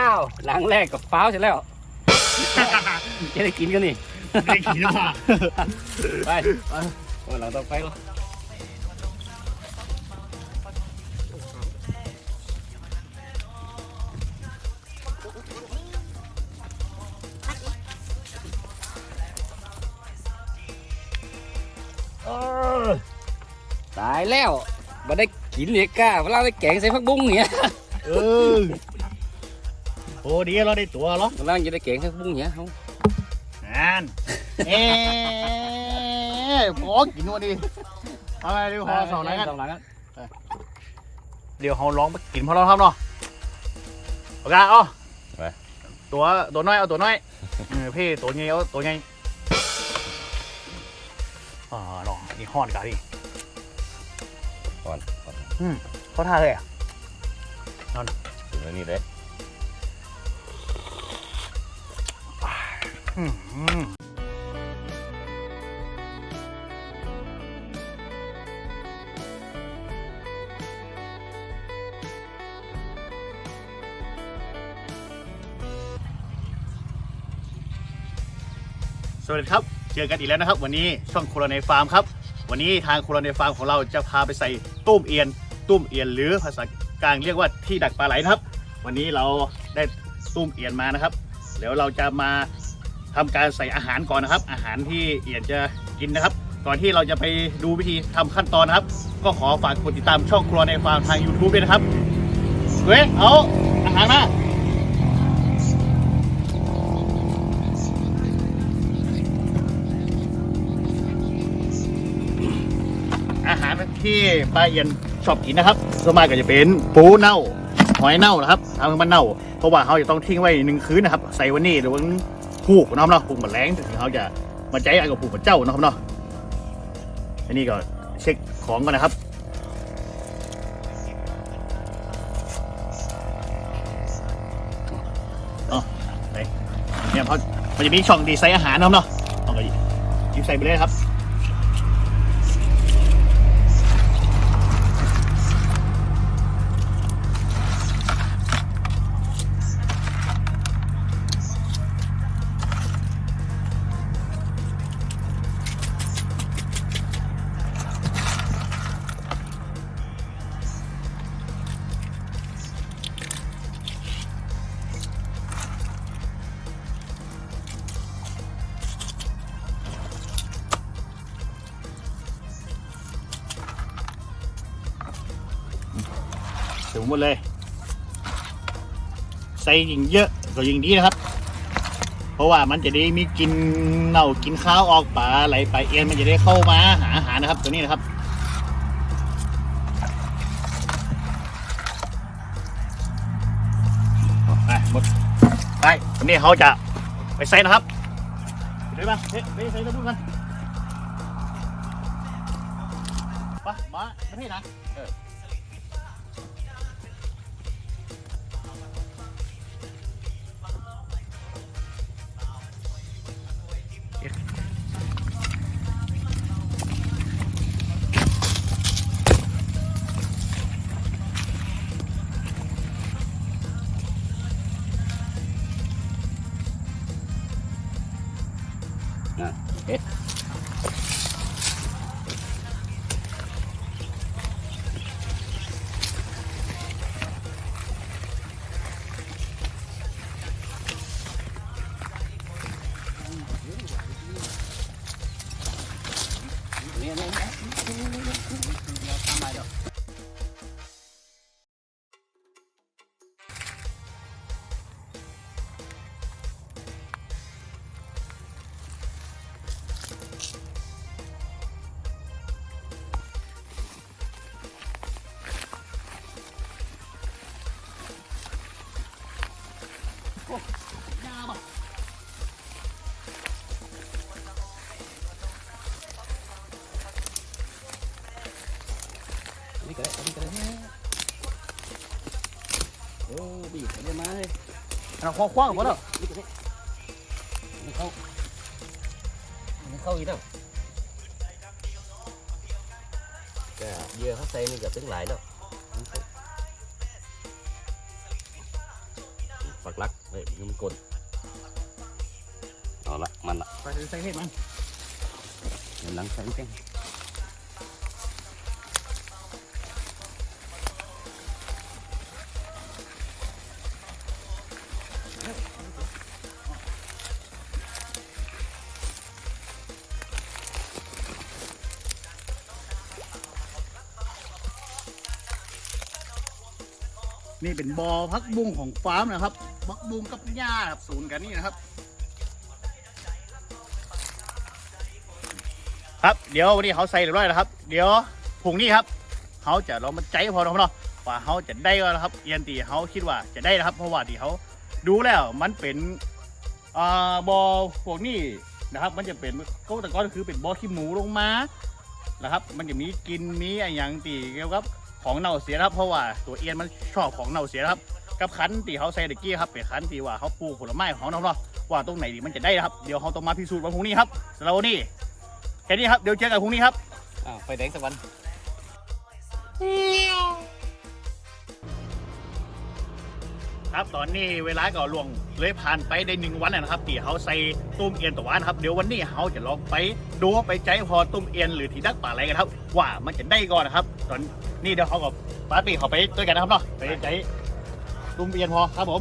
อ้าวหลังแรกกับฟ้าวเสร็จแล้วจะได้กินกันนี่ได้กินแล้วป่ะไปวันหลังต้องไปแล้วเออตายแล้วมาได้กินเนี่ยก้าเวลาได้แกงใส่ผักบุ้งเนี่ยเออ โอ้ดีเราได้ตัวเหรอเวลาจะได้แกงใส่ผักบุ้งเนี่ยเขานั่นเอ๊ะพอกินวันนี้ทำไมเดี๋ยวพอสองแล้วกันสองหลังกันเดี๋ยวเราลองไปกินพอเราทำเนาะโอเคเอาตัวตัวน้อยเอาตัวน้อยเออพี่ตัวใหญ่เอาตัวใหญ่อ่าเนาะนี่ห้อนกันดิก่อนก่อนเขาท่าเลยอะถึงแล้วนี่เลย สวัสดีครับ เจอกันอีกแล้วนะครับ วันนี้ช่องโคโรในฟาร์มครับ วันนี้ทางโคโรในฟาร์มของเราจะพาไปใส่ตุ้มเอียน ตุ้มเอียนหรือภาษากลางเรียกว่าที่ดักปลาไหลนะครับ วันนี้เราได้ตุ้มเอียนมานะครับ เดี๋ยวเราจะมา ทำการใส่อาหารก่อนนะครับ อาหารที่เอียนจะกินนะครับ ก่อนที่เราจะไปดูวิธีทำขั้นตอนนะครับ ก็ขอฝากกดติดตามช่องครัวในฟาร์มทาง YouTube ด้วยนะครับเว้ยเอาอาหารมาอาหารที่ป้าเอียนชอบกินนะครับส่วนมากก็จะเป็นปูเน่าหอยเน่านะครับทำให้มันเน่า เพราะว่าเขาจะต้องทิ้งไว้หนึ่งคืนนะครับ ใส่วันนี้หรือว่า ผูกน้ำเนาะผูกมันแรงถึงเขาจะมาใจอะไรกับผูกมันเจ้านะครับเนาะอันนี้ก็เช็คของก่อนนะครับอ๋อเนี่ยเพราะมันจะมีช่องดีไซน์อาหารนะครับเนาะเอาไปยิบใส่ไปเลยครับ ถึงหมดเลย ใส่ยิ่งเยอะก็ยิ่งดีนะครับ เพราะว่ามันจะได้มีกินเน่ากินข้าวออกป่าไหลไปเอ็นมันจะได้เข้ามาหาอาหารนะครับ ตัวนี้นะครับไปหมดไปวันนี้เขาจะไปใส่นะครับเดี๋ยวมาเฮ้ยไปใส่ตะบุ้งกันไปมาประเทนะเนี่ย เอาคว้างๆหมดแล้วนี่ก็ได้มันเข้ามันเข้าอีกแล้วแต่เหยื่อเขาใส่นี่ก็ตึงหลายแล้วมันเข้าปักลักเฮ้ยมันกดเอาละมันละไปใส่เห็ดมันเดี๋ยวหลังใส่แป้ง นี่เป็นบอพักบุ้งของฟาร์มนะครับพักบุ้งกับหญ้าครับศูนย์กันนี่นะครับ ครับเดี๋ยววันนี้เขาใส่เรียบร้อยแล้วครับ เดี๋ยวพรุ่งนี้ครับเขาจะลองมาใจพอเนาเนาะว่าเขาจะได้ก็นะครับเอียนตีเขาคิดว่าจะได้นะครับ เพราะว่าที่เขาดูแล้วมันเป็นอ่าบอพวกนี้นะครับมันจะเป็นก็แต่ก็คือเป็นบอขี้หมูลงมานะครับ มันจะมีกินมีอะไรอย่างตีเกี่ยวกับ ของเน่าเสียนะครับเพราะว่าตัวเอียนมันชอบของเน่าเสียนะครับกับคันตีเขาใส่ตะกี้ครับเป็นคันตีว่าเขาปลูกผลไม้ของเขาเนาะเนาะว่าตรงไหนดีมันจะได้นะครับเดี๋ยวเขาต้องมาพิสูจน์วันพรุ่งนี้ครับสำหรับวันนี้แค่นี้ครับเดี๋ยวเจอกันพรุ่งนี้ครับอ้าวไฟแดงสักวันครับตอนนี้เวลาก็ล่วงเลยผ่านไปได้หนึ่งวันแล้วนะครับที่เขาใส่ตุ้มเอียนตะวันครับเดี๋ยววันนี้เขาจะลองไป ดูไปใจพอตุ้มเอียนหรือทีดักป่าอะไรกันครับ ว่ามันจะได้ก่อนนะครับ ตอนนี้เดี๋ยวเขากับป้าปีเขาไปด้วยกันนะครับเนาะไปใจตุ้มเอียนพอครับผม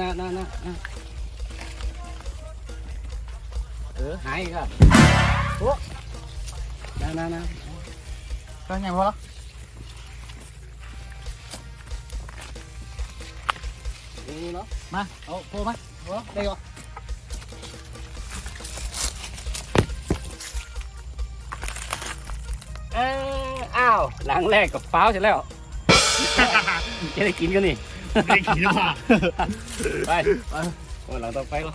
น่าน่าน่าน่าน่าเออหายก็โอ้น่าหน่าหน่าก็ยังพอละนี่เนาะมาเอาโทรมาเอาได้ก่อนเอออ้าวหลังแรกกับฟ้าวเสร็จแล้วจะได้กินกันนี่ ได้กินมาไปโอ้หลังต่อไปก็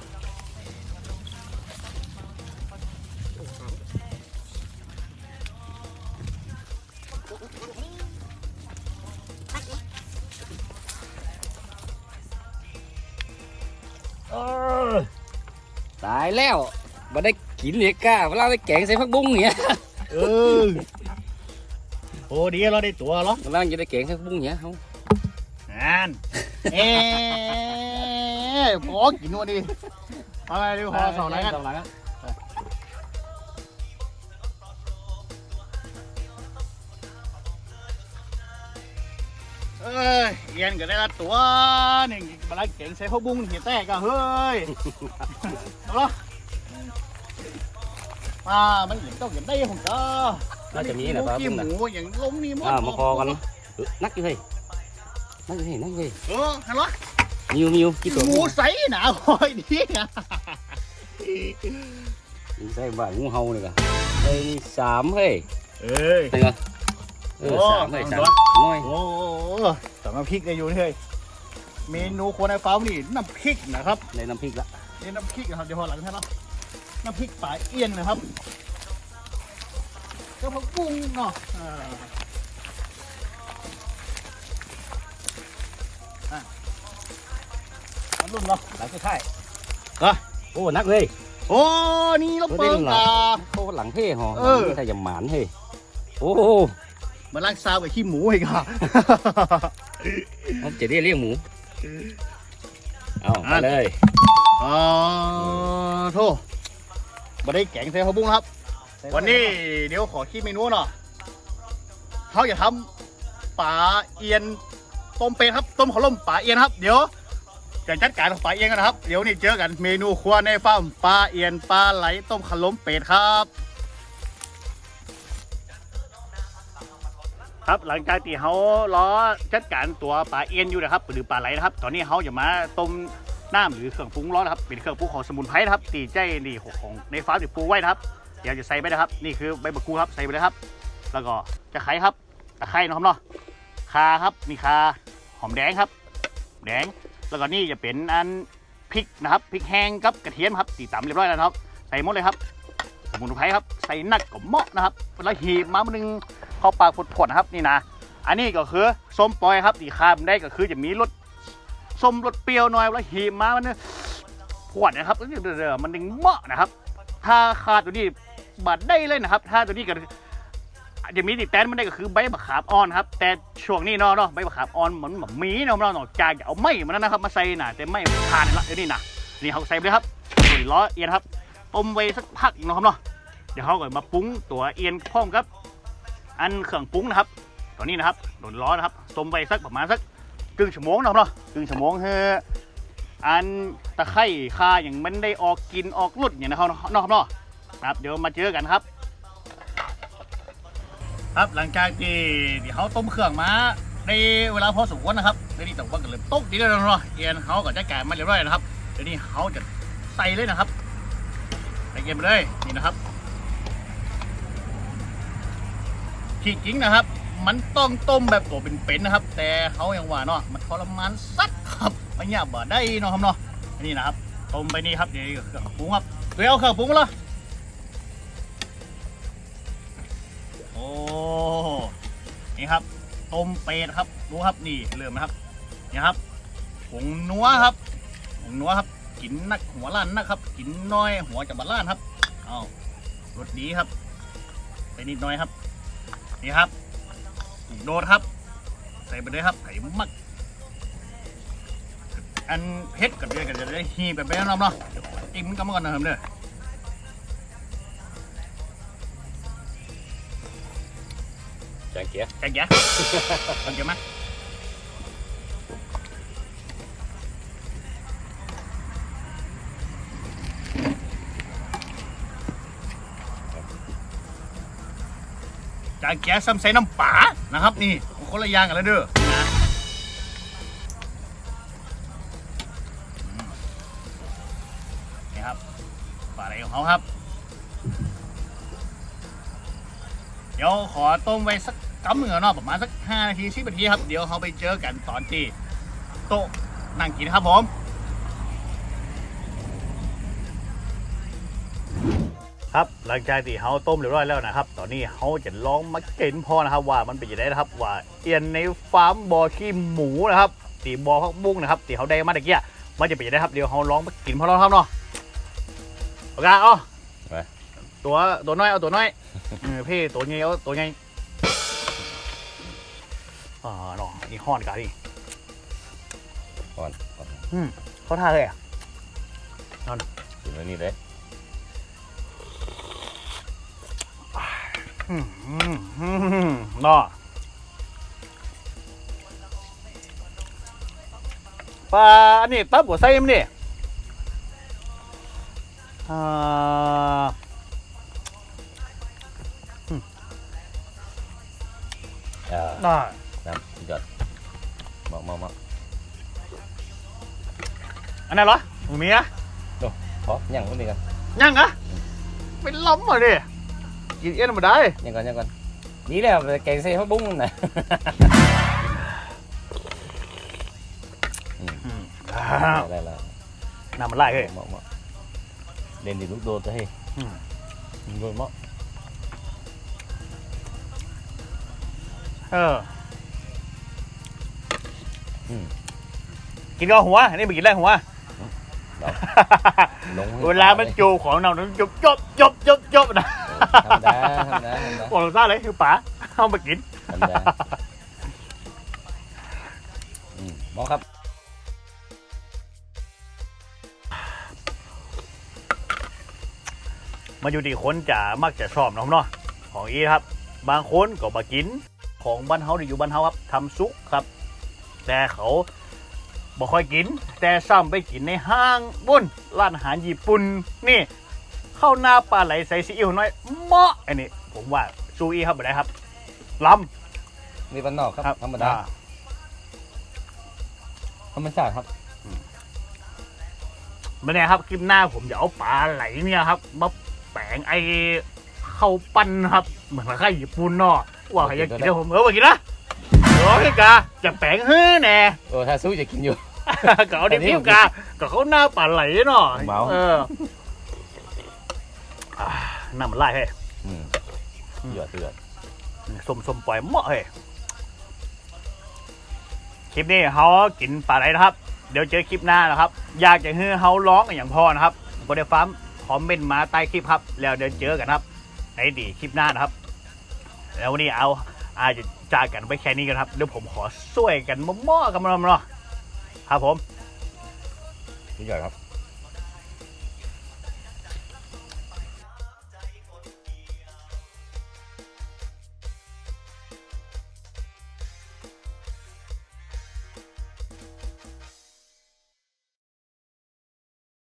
ตายแล้วมาได้กินเลยก้าเวลาได้แกงใส่ผักบุ้งเนี่ยเออโอ้ดีเราได้ตัวหรอเวลาจะได้แกงใส่ผักบุ้งเนี่ยเขา งานเอ๊ะพอกินวันนี้เอาไปดูพอสองไหนกันสองหลังกันเอ้ยเอียนก็ได้ละตัวหนึ่งบลาเก่งใส่ข้าวบุ้งเหี่ยแตกอะเฮ้ยเอาละอ่ามันเหมือนต้องอย่างได้ผมก็น่าจะมีนะคครัรับบหมูอย่างล้มนี่หมดอ่ามาพอกันเออนักอยู่เฮ้ย นักอยู่เฮ้ยนักอยู่เฮ้ยเออฮัลโหลมิวมิวกี่ตัวหมูใสหนาคอยดีนะใส่บ่างูเห่าเลยกันเฮ้ยมีสามเฮ้ยเอ้ยใช่ไหมเออโอ้สามเฮ้ยสาสามมน้อยโอ้สำน้ำพริกกันอยู่นี่เฮ้ยเมนูครัวในฟ้าร์มนี่น้ำพริกนะครับในน้ำพริกละนี่น้ำพริกนะครับเดี๋ยวพอหลังท่านเนาะน้ำพริกปลาเอี้ยนนะครับกระเพรากุ้งเนาะอ่า อะอันรุ่นเนาะหลังสุดท้ายอะโอ้นักเลยโอ้นี่เราเปิดอะโอ้หลังเท่หอเออใส่ยำหมานเฮ้ยโอ้มาล้างซาวกับขี้หมูอีกอะมันจะได้เลี้ยงหมูเอาไปอะเลยอ๋อโทษมาได้แกงใส่ข้าวบุ้งนะครับ วันนี้เดี๋ยวขอคิดเมนูหน่อยเขาจะทำปลาเอียน ต้มเป็ดครับต้มขาล่มปลาเอียนครับเดี๋ยวจะจัดการปลาเอียนกันนะครับ เดี๋ยวนี่เจอกันเมนูครัวในฟาร์มปลาเอียนปลาไหลต้มขาล่มเป็ดครับ ครับหลังจากที่เขาล้อจัดการตัวปลาเอียนอยู่นะครับหรือปลาไหลนะครับ ตอนนี้เขาจะมาต้มน้ำหรือเครื่องปรุงร้อนนะครับเป็นเครื่องปรุงของสมุนไพรนะครับตีใจนี่ของในฟาร์มที่ปลูกไว้นะครับ เดี๋ยวจะใส่ไปนะครับ นี่คือใบมะกรูดครับใส่ไปเลยครับ แล้วก็จะไคร้ครับตะไคร้นะครับเนาะคาครับนี่คา หอมแดงครับ แดง แล้วก็นี่จะเป็นอันพริกนะครับพริกแห้งกับกระเทียมครับตีตำเรียบร้อยแล้วนะครับ ใส่หมดเลยครับสมุนไพรครับ ใส่นักกับเมาะนะครับแล้วหีบมาหนึ่งเข้าปากผดๆนะครับนี่นะอันนี้ก็คือส้มปล่อยครับที่คามได้ก็คือจะมีรสส้มรสเปรี้ยวหน่อยแล้วหีบมามันเนี่ยขวดนะครับเดี๋ยวๆมันดึงเมาะนะครับ ถ้าขาดตัวนี้บัดได้เลยนะครับ ถ้าตัวนี้ก็ อาจจะมีติดแตนมันได้ก็คือใบมะขามอ่อนครับ แต่ช่วงนี้เนาะเนาะใบมะขามอ่อนเหมือนแบบมีเนาะเนาะจากจะเอาไม้มันนั้นนะครับมาใส่หน่ะแต่ไม่ทานละเดี๋ยวนี้นะนี่เขาใส่ไปเลยครับส่ล้อเอียนครับต้มไว้สักพักหนึงเนาะครับเนาะเดี๋ยวเขาก็มาปรุงตัวเอียนพร้อมกับ อันเครื่องปรุงนะครับตอนนี้นะครับโดนร้อนะครับต้มไปสักประมาณสักครึ่งชั่วโมงนะครับเนาะครึ่งชั่วโมงเฮ้ออันตะไคร่คาอย่างมันได้ออกกินออกรุดอย่างนะครับเนาะเนาะครับเนาะครับเดี๋ยวมาเจอกันครับ ครับหลังจากที่เขาต้มเครื่องมาในเวลาพอสมควรนะครับเดี๋ยวนี้แต่ว่าก็เริ่มตกดีแล้วเนาะเอียนเขาก็จะแกะมาเรียบร้อยนะครับเดี๋ยวนี้เขาจะใส่เลยนะครับใส่เกมไปเลยนี่นะครับที่จริงนะครับ มันต้องต้มแบบตัวเป็นๆนะครับ แต่เขายังว่าเนาะมันทรมานสักครับไม่ยากบ่ได้เนาะครับเนาะอันนี่นะครับต้มไปนี่ครับเดี๋ยวเครื่องปรุงครับเดี๋ยวเอาเครื่องปรุงเลย อ้นี่ครับต้มเป็ดครับดูครับนี่เริ่มนะครับนี่ครับผงนัวครับผงนัวครับกินนักหัวล้านนะครับกินน้อยหัวจะบาล้านครับเอารสดีครับไปนิดหน่อยครับ นี่ครับโดดครับ ใส่ไปเลยครับไข่มักอันเพชรกับเดือยกันจะได้ฮีแบบไปแล้วเนาะเดี๋ยวจิ้มกันมาก่อนนะครับเด้อ จงเกียร์แกงแยะทำเกี่ยวมั้ยจางแก๊สซ้ำใส่น้ำปลานะครับ นี่คนละยางกันแล้วเด้อนะนี่ครับปลาอะไรของเขาครับ ดี๋ยวขอต้มไว้สักกำหนึ่งอเนาะประมาณสัก5นาที10นาทีครับ เดี๋ยวเขาไปเจอกันตอนที่โต๊ะนั่งกินครับผมครับหลังจากที่เขาต้มเรียบร้อยแล้วนะครับ ตอนนี้เขาจะลองมาเกินพอนะครับ ว่ามันเป็นยังไงนะครับ ว่าเอียนในฟาร์มบอขี้หมูนะครับตีบอพักบุ้งนะครับตีเขาได้มาตะเกียมันจะเป็นยังไงครับเดี๋ยวเขาลองมากินพอแล้วครับเนาะโอเคเอ ตัวตัวน้อยเอาตัวน้อยเออพี่ตัวใหญ่เอาตัวใหญ่อ่าเนาะนี่ห้อนกันนี่ก่อนก่อนเขาท่าเลยอะกินไว้นี่เลยอืมอืมอืมเนาะปลาอันนี้ตับหัวไส้มันนี่อ่า อ่าน่าน้ำสุดยอดเหมาะเหมาะเหมาะอันนั้นเหรอหมูเมียพอยังไม่มีกันยังอะเป็นล้มเหรอดิกินเอี้ยนมาได้ยังก่อนยังก่อนนี่แหละแกงใส่ผักบุ้งนะอืมอ่าได้แล้วน้ำมันไหลเฮ้ยเหมาะเหมาะเด่นดิลูกโดดจะให้อืมโดดเหมาะ เอออกินก็หัวอันนี่ไปกินได้หัวลงให้เวลามันจูของเราต้องจบจบจบจบจบนะธรรมดาธรรมดาธรรมดาบอกเราซะเลยคือป๋าเอามากินธรรมดาอืมเหมาะครับมาอยู่ที่คนจะมักจะชอบเนาะเนาะของอีครับ บางคนก็มากิน ของบ้านเฮาที่อยู่บ้านเฮาครับทำซุกครับ แต่เขาบ่ค่อยกิน แต่ซ้ำไปกินในห้างบุญร้านอาหารญี่ปุ่นนี่ข้าวหน้าปลาไหลใส่ซีอิ๊วน้อยเหมาะอันนี้ผมว่าซูอีครับบ่ได้ครับล้นี่บ้านนอกครับำครับธรรมดาอ่ธรรมชาติครับ ไม่แน่ครับคลิปหน้าผมจะเอาปลาไหลเนี่ยครับมาแปลงไอ้ข้าวปั้นครับ เหมือนกับไข่ญี่ปุ่นเนาะ ว่าอยากกินแล้วผมเออมากินละร้อยกาจะแปลงเฮ้อแน่โอ้ถ้าสู้จะกินอยู่ก็เอาดิบๆกาก็เขาหน้าป่าไหลเนาะเออน้ำมันไล่ให้เยอะเตือนสมสมปล่อยเหมาะเลยคลิปนี้เขากินปลาไหลนะครับ เดี๋ยวเจอคลิปหน้านะครับ อยากจะให้เขาร้องอย่างพ่อนะครับบริฟัมคอมเมนต์มาใต้คลิปครับ แล้วเดี๋ยวเจอกันครับในดีคลิปหน้านะครับ แล้ววันนี้เอาอาจจะจากกันไปแค่นี้กันครับเดี๋ยวผมขอช่วยกันมั่วๆกันมั่วๆครับผมพี่ใหญ่ครับ